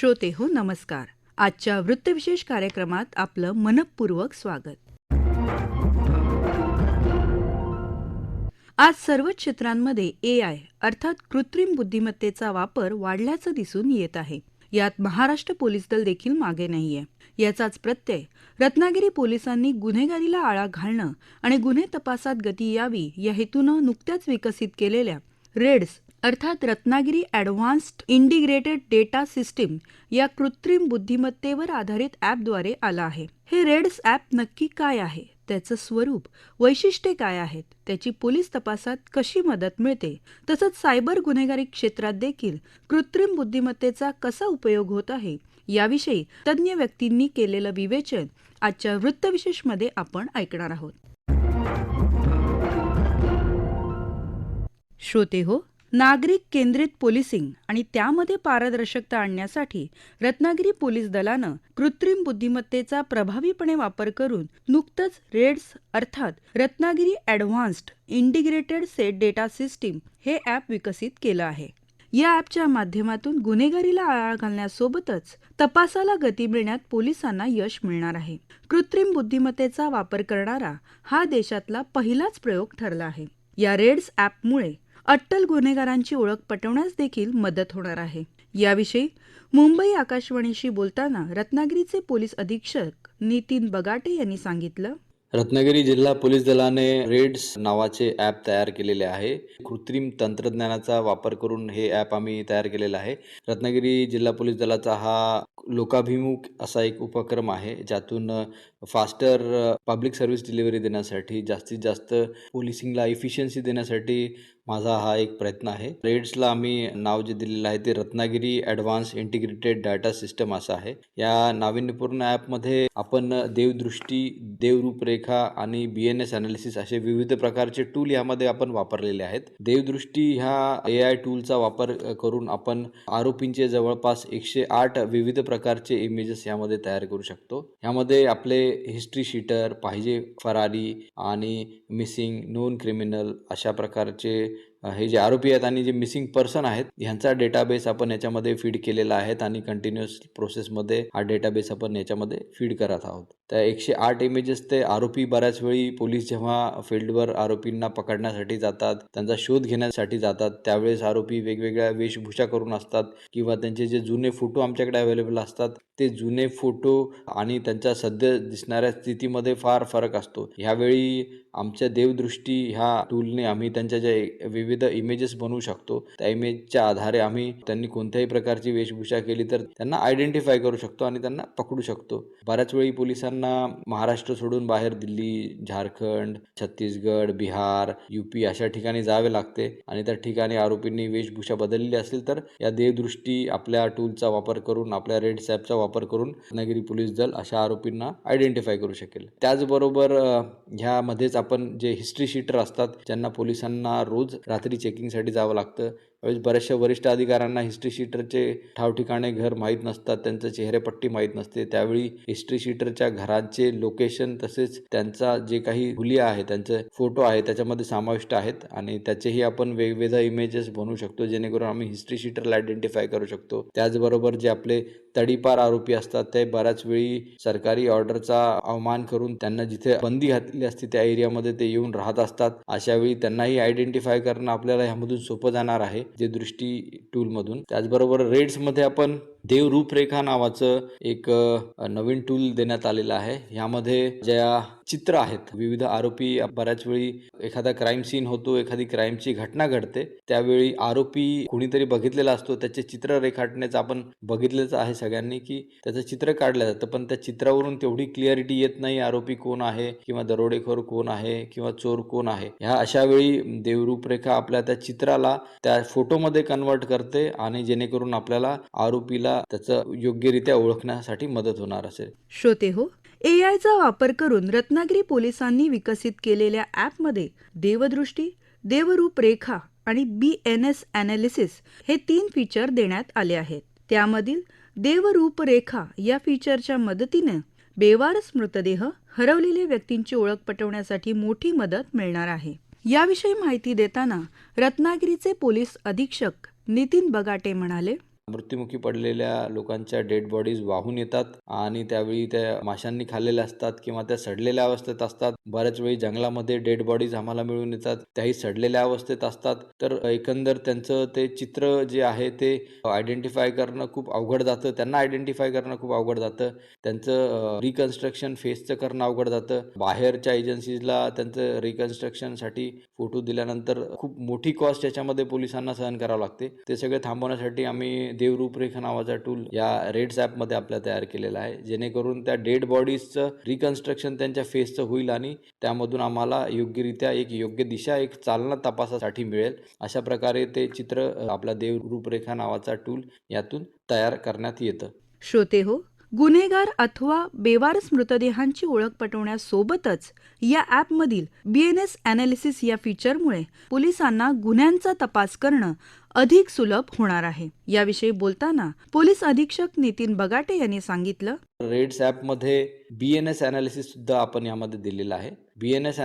श्रोते हो नमस्कार. आजच्या वृत्तविशेष कार्यक्रमात आपलं मनपूर्वक स्वागत. आज सर्वच क्षेत्रांमध्ये ए आय अर्थात कृत्रिम बुद्धिमत्तेचा वापर वाढल्याचं दिसून येत आहे. यात महाराष्ट्र पोलीस दल देखील मागे नाहीये. याचाच प्रत्यय रत्नागिरी पोलिसांनी गुन्हेगारीला आळा घालणं आणि गुन्हे तपासात गती यावी या हेतूनं नुकत्याच विकसित केलेल्या रेड्स अर्थात Ratnagiri advanced integrated data system या कृत्रिम बुद्धिमत्तेवर आधारित ॲपद्वारे आला आहे. हे रेड्स ॲप नक्की काय आहे? त्याचं स्वरूप वैशिष्ट्ये काय आहेत? त्याची पोलीस तपासात कशी मदत मिळते? तसंच सायबर गुन्हेगारी क्षेत्रात देखील कृत्रिम बुद्धिमत्तेचा कसा उपयोग होत आहे? याविषयी तज्ज्ञ व्यक्तींनी केलेलं विवेचन आजच्या वृत्तविशेषमध्ये आपण ऐकणार आहोत. श्रोते हो नागरिक केंद्रित पोलिसिंग आणि त्यामध्ये पारदर्शकता आणण्यासाठी रत्नागिरी पोलीस दलानं कृत्रिम बुद्धिमत्तेचा प्रभावीपणे वापर करून नुकतंच रेड्स अर्थात Ratnagiri advanced integrated set data system हे ॲप विकसित केलं आहे. या ॲपच्या माध्यमातून गुन्हेगारीला आळा घालण्यासोबतच तपासाला गती मिळण्यात पोलिसांना यश मिळणार आहे. कृत्रिम बुद्धिमत्तेचा वापर करणारा हा देशातला पहिलाच प्रयोग ठरला आहे. या रेड्स ॲपमुळे अट्टल गुन्हेगारांची ओळख पटवण्यास देखील मदत होणार आहे. याविषयी मुंबई आकाशवाणीशी बोलताना रत्नागिरीचे पोलीस अधीक्षक नितीन बगाटे यांनी सांगितलं. रत्नागिरी जिल्हा पोलीस दलाने रेड्स नावाचे ॲप तयार केलेले आहे. कृत्रिम तंत्रज्ञानाचा वापर करून हे ॲप आम्ही तयार केलेलं आहे. रत्नागिरी जिल्हा पोलीस दलाचा हा लोकाभिमुख असा एक उपक्रम आहे ज्यातून फास्टर पब्लिक सर्व्हिस डिलिव्हरी देण्यासाठी जास्तीत जास्त पोलिसिंगला इफिशियन्सी देण्यासाठी माझा हा एक प्रयत्न आहे. रेड्सला आम्ही नाव जे दिलेलं आहे ते Ratnagiri advance integrated data system असं आहे. या नाविन्यपूर्ण ॲपमध्ये आपण देवदृष्टी देवरूपरेखा आणि बी एन एस अनालिसिस असे विविध प्रकारचे टूल यामध्ये आपण वापरलेले आहेत. देवदृष्टी ह्या ए आय टूलचा वापर करून आपण आरोपींचे जवळपास एकशे आठ विविध प्रकारचे इमेजेस यामध्ये तयार करू शकतो. यामध्ये आपले हिस्ट्री शीटर पाहिजे फरारी आणि मिसिंग नोन क्रिमिनल अशा प्रकारचे हे जे आरोपी आहेत आणि जे मिसिंग पर्सन आहेत ह्यांचा डेटाबेस आपण याच्यामध्ये फीड केलेला आहे आणि कंटिन्युअस प्रोसेसमध्ये हा डेटाबेस आपण याच्यामध्ये फीड करत आहोत. त्या एकशे आठ इमेजेस ते आरोपी बऱ्याच वेळी पोलीस जेव्हा फील्डवर आरोपींना पकडण्यासाठी जातात त्यांचा शोध घेण्यासाठी जातात त्यावेळेस आरोपी वेगवेगळ्या वेशभूषा करून असतात किंवा त्यांचे जे जुने फोटो आमच्याकडे अवेलेबल असतात ते जुने फोटो आणि त्यांच्या सध्या दिसणाऱ्या स्थितीमध्ये फार फरक असतो. ह्यावेळी आमच्या देवदृष्टी ह्या टूलने आम्ही त्यांच्या ज्या विविध इमेजेस बनवू शकतो त्या इमेजच्या आधारे आम्ही त्यांनी कोणत्याही प्रकारची वेशभूषा केली तर त्यांना आयडेंटिफाय करू शकतो आणि त्यांना पकडू शकतो. बऱ्याच वेळी पोलिसांना महाराष्ट्र सोडून बाहेर दिल्ली झारखंड छत्तीसगड बिहार युपी अशा ठिकाणी जावे लागते. आणि त्या ठिकाणी आरोपींनी वेशभूषा बदललेली असेल तर या देवदृष्टी आपल्या टूलचा वापर करून आपल्या रेड सॅपचा वापर करून रत्नागिरी पोलीस दल अशा आरोपींना आयडेंटिफाय करू शकेल. त्याचबरोबर ह्यामध्येच आपण जे हिस्ट्री शीटर असतात ज्यांना पोलिसांना रोज रात्री चेकिंगसाठी जावं लागतं त्यावेळेस बऱ्याचशा वरिष्ठ अधिकाऱ्यांना हिस्ट्री शीटरचे ठाव ठिकाणे घर माहीत नसतात त्यांचं चेहरेपट्टी माहीत नसते. त्यावेळी हिस्ट्री शीटरच्या घराचे लोकेशन तसेच त्यांचा जे काही हुलिया आहे त्यांचे फोटो आहे त्याच्यामध्ये समाविष्ट आहेत आणि त्याचेही आपण वेगवेगळ्या इमेजेस बनवू शकतो जेणेकरून आम्ही हिस्ट्री शीटरला आयडेंटिफाय करू शकतो. त्याचबरोबर जे आपले तडीपार आरोपी असतात. ते बऱ्याच वेळी सरकारी ऑर्डरचा अवमान करून त्यांना जिथे बंदी घातलेली असते त्या एरियामध्ये ते येऊन राहत असतात. अशा वेळी त्यांनाही आयडेंटिफाय करणं आपल्याला ह्यामधून सोपं जाणार आहे. जे दृष्टी टूलमधून त्याचबरोबर रेड्समध्ये आपण देव रूपरेखा नावाचं एक नवीन टूल देण्यात आलेलं आहे. यामध्ये ज्या चित्र आहेत विविध आरोपी बऱ्याच वेळी एखादा क्राईम सीन होतो एखादी क्राईमची घटना घडते त्यावेळी आरोपी कुणीतरी बघितलेला असतो त्याचे चित्र रेखाटण्याचं आपण बघितलेच आहे सगळ्यांनी की त्याचं चित्र काढलं जातं पण त्या चित्रावरून तेवढी क्लिअरिटी येत नाही आरोपी कोण आहे किंवा दरोडेखोर कोण आहे किंवा चोर कोण आहे. ह्या अशा वेळी देवरूपरेखा आपल्या त्या चित्राला त्या फोटोमध्ये कन्वर्ट करते आणि जेणेकरून आपल्याला आरोपीला त्याचं योग्यरित्या ओळखण्यासाठी मदत होणार असेल. श्रोते हो ए आयचा वापर करून रत्नागिरी पोलिसांनी विकसित केलेल्या ॲपमध्ये देवदृष्टी देवरूप रेखा आणि बी एन एस ॲनालिसिस हे तीन फीचर देण्यात आले आहेत. त्यामधील देवरूपरेखा या फीचरच्या मदतीने बेवारस मृतदेह हरवलेल्या व्यक्तींची ओळख पटवण्यासाठी मोठी मदत मिळणार आहे. याविषयी माहिती देताना रत्नागिरीचे पोलीस अधीक्षक नितीन बगाटे म्हणाले मृत्युमुखी पडलेल्या लोकांच्या डेड बॉडीज वाहून येतात आणि त्यावेळी त्या माशांनी खाल्लेल्या असतात किंवा त्या सडलेल्या अवस्थेत असतात. बऱ्याच वेळी जंगलामध्ये डेड बॉडीज आम्हाला मिळून येतात. त्याही सडलेल्या अवस्थेत असतात. तर एकंदर त्यांचं ते चित्र जे आहे ते आयडेंटिफाय करणं खूप अवघड जातं. त्यांना आयडेंटिफाय करणं खूप अवघड जातं. त्यांचं रिकन्स्ट्रक्शन फेसचं करणं अवघड जातं. बाहेरच्या एजन्सीजला त्यांचं रिकन्स्ट्रक्शनसाठी फोटो दिल्यानंतर खूप मोठी कॉस्ट याच्यामध्ये पोलिसांना सहन करावं लागते. ते सगळे थांबवण्यासाठी आम्ही देवरूपरेखा नावाचा टूल या रेड्स ॲपमध्ये आपल्या तयार केलेला आहे. जेणेकरून त्या डेड बॉडीजचं रिकन्स्ट्रक्शन त्यांच्या फेसचं होईल आणि त्यामधून आम्हाला योग्यरित्या एक योग्य दिशा एक चालना तपासासाठी मिळेल. अशा प्रकारे ते चित्र आपला देव रूपरेखा नावाचा टूल यातून तयार करण्यात येतं. श्रोते हो गुन्हेगार अथवा बेवारस मृतदेहांची ओळख पटवण्यासोबतच या ॲपमधील बीएनएस अनालिसिस या फीचरमुळे पोलिसांना गुन्ह्यांचा तपास करणं अधिक सुलभ होणार आहे. याविषयी बोलताना पोलीस अधीक्षक नितीन बगाटे यांनी सांगितलं. रेड्स ॲपमध्ये बी एन एस सुद्धा आपण यामध्ये दिलेलं आहे. बी एन एस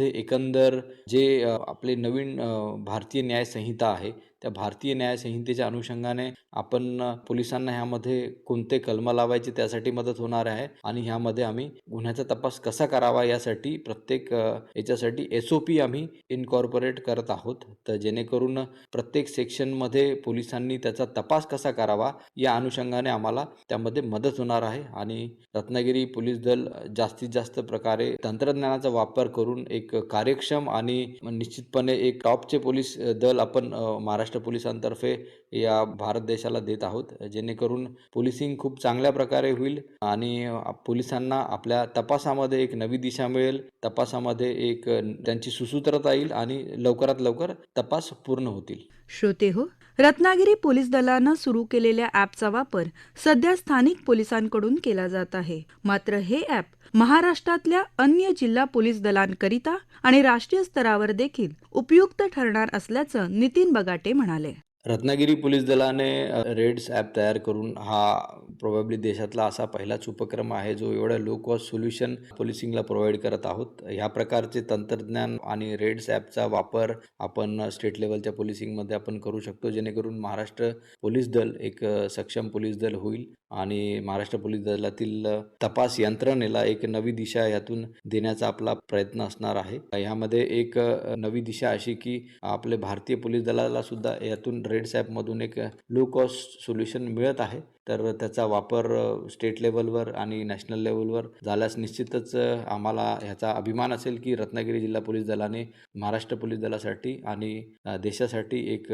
एकंदर जे आपले नवीन भारतीय न्याय संहिता आहे त्या भारतीय न्यायसंहितेच्या अनुषंगाने आपण पोलिसांना ह्यामध्ये कोणते कलम लावायचे त्यासाठी मदत होणार आहे आणि ह्यामध्ये आम्ही गुन्ह्याचा तपास कसा करावा यासाठी प्रत्येक याच्यासाठी एस ओ पी आम्ही इनकॉर्पोरेट करत आहोत. तर जेणेकरून प्रत्येक सेक्शनमध्ये पोलिसांनी त्याचा तपास कसा करावा या अनुषंगाने आम्हाला त्यामध्ये मदत होणार आहे आणि रत्नागिरी पोलीस दल जास्तीत जास्त प्रकारे तंत्रज्ञानाचा वापर करून एक कार्यक्षम आणि निश्चितपणे एक टॉपचे पोलीस दल आपण महाराष्ट्र महाराष्ट्र पोलिसांतर्फे या भारत देशाला देत आहोत. जेणेकरून पोलिसिंग खूप चांगल्या प्रकारे होईल आणि पोलिसांना आपल्या तपासामध्ये एक नवी दिशा मिळेल. तपासामध्ये एक त्यांची सुसूत्रता येईल आणि लवकरात लवकर तपास पूर्ण होतील. श्रोते हो रत्नागिरी पोलीस दलानं सुरू केलेल्या ॲपचा वापर सध्या स्थानिक पोलिसांकडून केला जात आहे. मात्र हे ॲप महाराष्ट्रातल्या अन्य जिल्हा पोलीस दलांकरिता आणि राष्ट्रीय स्तरावर देखील उपयुक्त ठरणार असल्याचं नितीन बगाटे म्हणाले. रत्नागिरी पोलीस दलाने रेड्स ॲप तयार करून हा प्रोबॅबली देशातला असा पहिलाच उपक्रम आहे जो एवढ्या लो कॉस्ट सोल्युशन पोलिसिंगला प्रोव्हाइड करत आहोत. ह्या प्रकारचे तंत्रज्ञान आणि रेड्स ॲपचा वापर आपण स्टेट लेवलच्या पोलिसिंगमध्ये आपण करू शकतो जेणेकरून महाराष्ट्र पोलीस दल एक सक्षम पोलीस दल होईल. आणि महाराष्ट्र पोलीस दलातील तपास यंत्रणेला एक नवी दिशा यातून देण्याचा आपला प्रयत्न असणार आहे. यामध्ये एक नवी दिशा अशी की आपले भारतीय पोलीस दलाला सुद्धा यातून रेड सॅपमधून एक लो कॉस्ट सोल्युशन मिळत आहे. तर त्याचा वापर स्टेट लेवलवर आणि नॅशनल लेवलवर झाल्यास निश्चितच आम्हाला ह्याचा अभिमान असेल की रत्नागिरी जिल्हा पोलीस दलाने महाराष्ट्र पोलीस दलासाठी आणि देशासाठी एक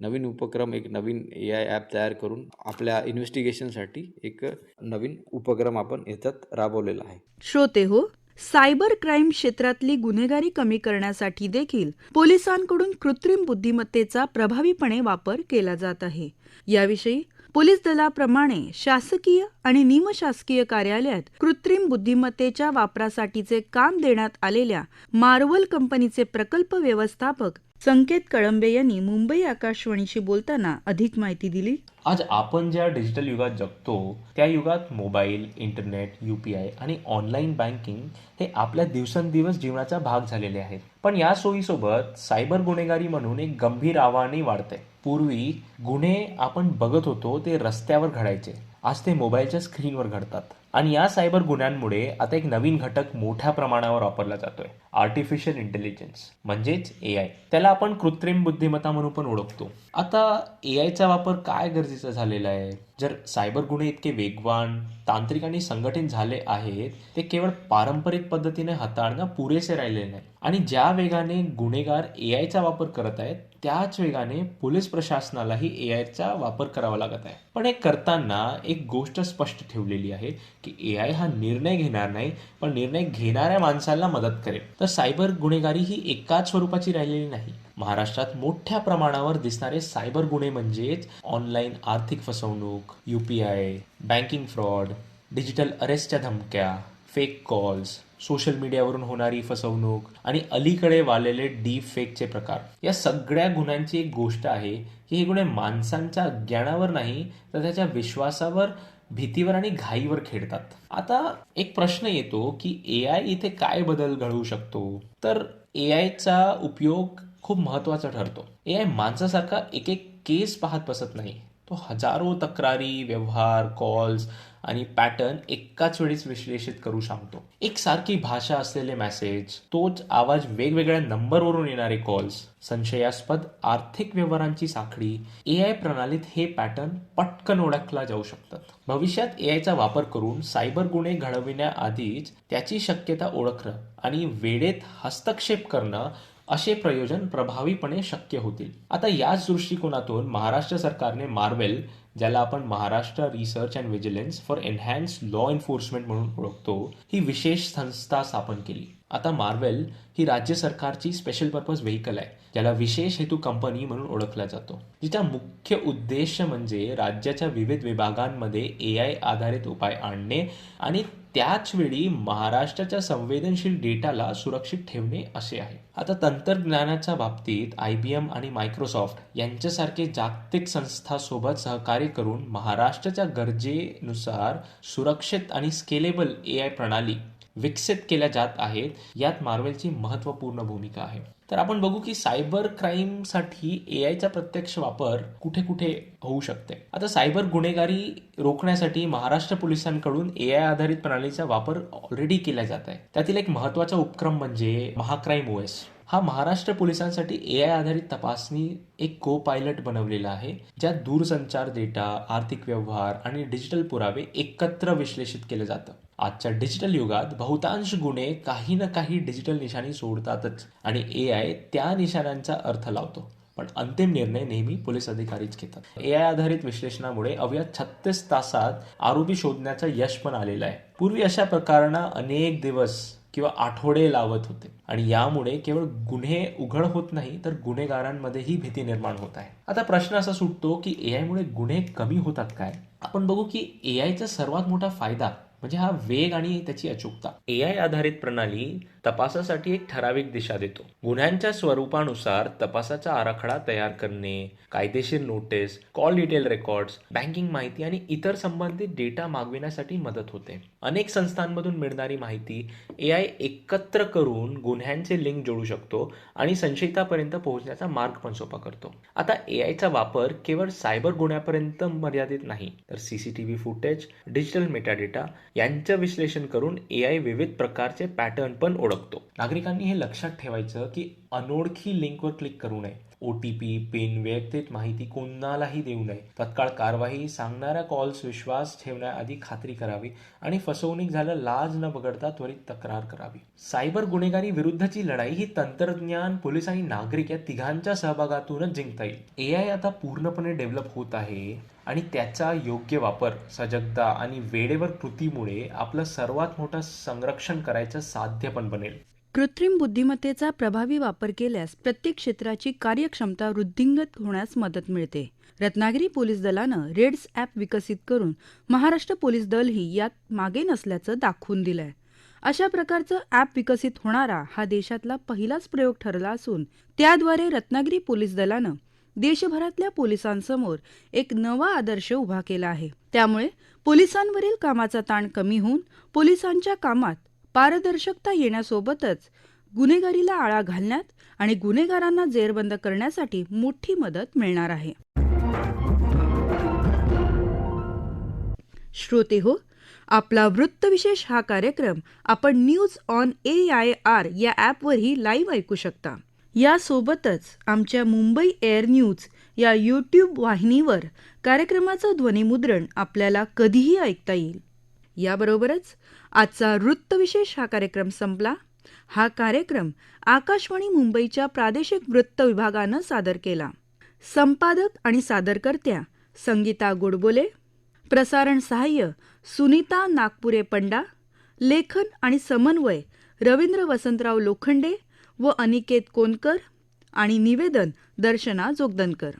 नवीन उपक्रम एक नवीन ए आय ॲप तयार करून आपल्या इन्व्हेस्टिगेशनसाठी एक नवीन उपक्रम आपण याच्यात राबवलेला आहे. श्रोते हो सायबर क्राईम क्षेत्रातली गुन्हेगारी कमी करण्यासाठी देखील पोलिसांकडून कृत्रिम बुद्धिमत्तेचा प्रभावीपणे वापर केला जात आहे. याविषयी पोलीस दलाप्रमाणे शासकीय आणि निमशासकीय कार्यालयात कृत्रिम बुद्धिमत्तेच्या वापरासाठीचे काम देण्यात आलेल्या मार्वल कंपनीचे प्रकल्प व्यवस्थापक संकेत कळंबे यांनी मुंबई आकाशवाणीशी बोलताना अधिक माहिती दिली. आज आपण ज्या डिजिटल युगात जगतो त्या युगात mobile internet U P I आणि ऑनलाईन बँकिंग हे आपल्या दिवसेंदिवस जीवनाचा भाग झालेले आहेत. पण या सोयीसोबत सायबर गुन्हेगारी म्हणून एक गंभीर आव्हानही वाढते पूर्वी गुन्हे आपण बघत होतो ते रस्त्यावर घडायचे. आज ते मोबाईलच्या स्क्रीनवर घडतात. आणि या सायबर गुन्ह्यांमुळे आता एक नवीन घटक मोठ्या प्रमाणावर वापरला जातोय. आर्टिफिशियल इंटेलिजन्स म्हणजेच ए आय त्याला आपण कृत्रिम बुद्धिमत्ता म्हणून पण ओळखतो. आता ए आयचा वापर काय गरजेचा झालेला आहे. जर सायबर गुन्हे इतके वेगवान तांत्रिक आणि संघटित झाले आहेत ते केवळ पारंपरिक पद्धतीने हाताळणं पुरेसे राहिलेले नाही. आणि ज्या वेगाने गुन्हेगार ए आयचा वापर करत आहेत त्याच वेगाने पोलीस प्रशासनालाही ए आयचा वापर करावा लागत आहे. पण हे करताना एक गोष्ट स्पष्ट ठेवलेली आहे की ए आय हा निर्णय घेणार नाही पण निर्णय घेणाऱ्या माणसाला मदत करेल. तर सायबर गुन्हेगारी ही एकाच स्वरूपाची राहिलेली नाही. महाराष्ट्रात मोठ्या प्रमाणावर दिसणारे सायबर गुन्हे म्हणजेच ऑनलाईन आर्थिक फसवणूक U P I banking fraud digital अरेस्टच्या धमक्या फेक कॉल्स सोशल मीडियावरून होणारी फसवणूक आणि अलीकडे वाढलेले डीप फेकचे प्रकार. या सगळ्या गुन्ह्यांची एक गोष्ट आहे की हे गुन्हे माणसांच्या अज्ञानावर नाही तर त्याच्या विश्वासावर भीतीवर आणि घाईवर खेळतात. आता एक प्रश्न येतो की ए आय इथे काय बदल घडवू शकतो? तर ए आयचा उपयोग खूप महत्त्वाचा ठरतो. ए आय माणसासारखा एक एक केस पाहत बसत नाही. तो हजारो तक्रारी व्यवहार कॉल्स आणि पॅटर्न एकाच वेळीच विश्लेषित करू सांगतो. एक सारखी भाषा असलेले मेसेज तोच आवाज वेगवेगळ्या नंबरवरून येणारे कॉल्स संशयास्पद आर्थिक व्यवहारांची साखळी ए आय प्रणालीत हे पॅटर्न पटकन ओळखला जाऊ शकतात. भविष्यात ए आयचा वापर करून सायबर गुन्हे घडविण्याआधीच त्याची शक्यता ओळखणं आणि वेळेत हस्तक्षेप करणं असे प्रयोजन प्रभावीपणे शक्य होतील. आता याच दृष्टिकोनातून महाराष्ट्र सरकारने मार्वेल ज्याला आपण Maharashtra research and vigilance for enhance law enforcement म्हणून ओळखतो ही विशेष संस्था स्थापन केली. आता मार्वेल ही राज्य सरकारची स्पेशल पर्पज व्हेकल आहे ज्याला विशेष हेतू कंपनी म्हणून ओळखला जातो. जिचा मुख्य उद्देश म्हणजे राज्याच्या विविध विभागांमध्ये ए आय आधारित उपाय आणणे आणि त्याच वेळी महाराष्ट्राच्या संवेदनशील डेटाला सुरक्षित ठेवणे असे आहे. आता तंत्रज्ञानाच्या बाबतीत आय बी एम आणि मायक्रोसॉफ्ट यांच्यासारखे जागतिक संस्थासोबत सहकार्य करून महाराष्ट्राच्या गरजेनुसार सुरक्षित आणि स्केलेबल ए आय प्रणाली विकसित केल्या जात आहेत यात मार्वेलची महत्त्वपूर्ण भूमिका आहे. तर आपण बघू की सायबर क्राईमसाठी ए आयचा प्रत्यक्ष वापर कुठे कुठे होऊ शकते? आता सायबर गुन्हेगारी रोखण्यासाठी महाराष्ट्र पोलिसांकडून ए आय आधारित प्रणालीचा वापर ऑलरेडी केला जात आहे. त्यातील एक महत्त्वाचा उपक्रम म्हणजे महाक्राईम ओएस हा महाराष्ट्र पोलिसांसाठी ए आय आधारित तपासणी एक को पायलट बनवलेला आहे ज्यात दूरसंचार डेटा आर्थिक व्यवहार आणि डिजिटल पुरावे एकत्र विश्लेषित केलं जातं. आजच्या डिजिटल युगात बहुतांश गुन्हे काही ना काही डिजिटल निशाणी सोडतातच आणि ए आय त्या निशाण्यांचा अर्थ लावतो. पण अंतिम निर्णय नेहमी पोलीस अधिकारीच घेतात. ए आय आधारित विश्लेषणामुळे अवघ्या छत्तीस तासात आरोपी शोधण्याचं यश पण आलेलं आहे. पूर्वी अशा प्रकारांना अनेक दिवस किंवा आठवडे लावत होते. आणि यामुळे केवळ गुन्हे उघड होत नाही तर गुन्हेगारांमध्येही भीती निर्माण होत आहे. आता प्रश्न असा सुटतो की ए आयमुळे गुन्हे कमी होतात काय? आपण बघू की ए आयचा सर्वात मोठा फायदा म्हणजे हा वेग आणि त्याची अचूकता. ए आय आधारित प्रणाली तपासासाठी एक ठराविक दिशा देतो. गुन्ह्यांच्या स्वरूपानुसार तपासाचा आराखडा तयार करणे कायदेशीर notice call detail records banking माहिती आणि इतर संबंधित डेटा मागविण्यासाठी मदत होते. अनेक संस्थांमधून मिळणारी माहिती ए आय एकत्र करून गुन्ह्यांचे लिंक जोडू शकतो आणि संशयितापर्यंत पोहोचण्याचा मार्ग पण सोपा करतो. आता ए आयचा वापर केवळ सायबर गुन्ह्यापर्यंत मर्यादित नाही तर सीसीटीव्ही फुटेज डिजिटल मेटाडेटा यांचं विश्लेषण करून ए आय विविध प्रकारचे पॅटर्न पण ओळखतो. नागरिकांनी हे लक्षात ठेवायचं की अनोळखी लिंकवर क्लिक करू नये. ओ टी पी पिन वैयक्तिक माहिती कोणालाही देऊ नये. तत्काळ कारवाई सांगणाऱ्या कॉल्स विश्वास ठेवण्याआधी खात्री करावी आणि फसवणूक झालं लाज न बघडता त्वरित तक्रार करावी. सायबर गुन्हेगारी विरुद्धची लढाई ही तंत्रज्ञान पोलीस आणि नागरिक या तिघांच्या सहभागातूनच जिंकता येईल. ए आय आता पूर्णपणे डेव्हलप होत आहे आणि त्याचा योग्य वापर सजगता आणि वेळेवर कृतीमुळे आपलं सर्वात मोठं संरक्षण करायचं साध्य पण बनेल. कृत्रिम बुद्धिमत्तेचा प्रभावी वापर केल्यास प्रत्येक क्षेत्राची कार्यक्षमता वृद्धिंगत होण्यास मदत मिळते. रत्नागिरी पोलीस दलानं रेड्स ॲप विकसित करून महाराष्ट्र पोलीस दलही यात मागे नसल्याचं दाखवून दिलंय. अशा प्रकारचं ॲप विकसित होणारा हा देशातला पहिलाच प्रयोग ठरला असून त्याद्वारे रत्नागिरी पोलीस दलानं देशभरातल्या पोलिसांसमोर एक नवा आदर्श उभा केला आहे. त्यामुळे पोलिसांवरील कामाचा ताण कमी होऊन पोलिसांच्या कामात पारदर्शकता येण्यासोबतच गुन्हेगारीला आळा घालण्यात आणि गुन्हेगारांना जेरबंद करण्यासाठी मोठी मदत मिळणार आहे. श्रोते हो आपला वृत्तविशेष हा कार्यक्रम आपण news on A I R या ॲपवरही लाईव्ह ऐकू शकता. यासोबतच आमच्या मुंबई एअर न्यूज या यूट्यूब वाहिनीवर कार्यक्रमाचं ध्वनिमुद्रण आपल्याला कधीही ऐकता येईल. याबरोबरच आजचा वृत्तविशेष हा कार्यक्रम संपला. हा कार्यक्रम आकाशवाणी मुंबईच्या प्रादेशिक वृत्त विभागानं सादर केला. संपादक आणि सादरकर्त्या संगीता गोडबोले प्रसारण सहाय्य सुनीता नागपुरे पंडा लेखन आणि समन्वय रवींद्र वसंतराव लोखंडे व अनिकेत कोनकर आणि निवेदन दर्शना जोगदनकर.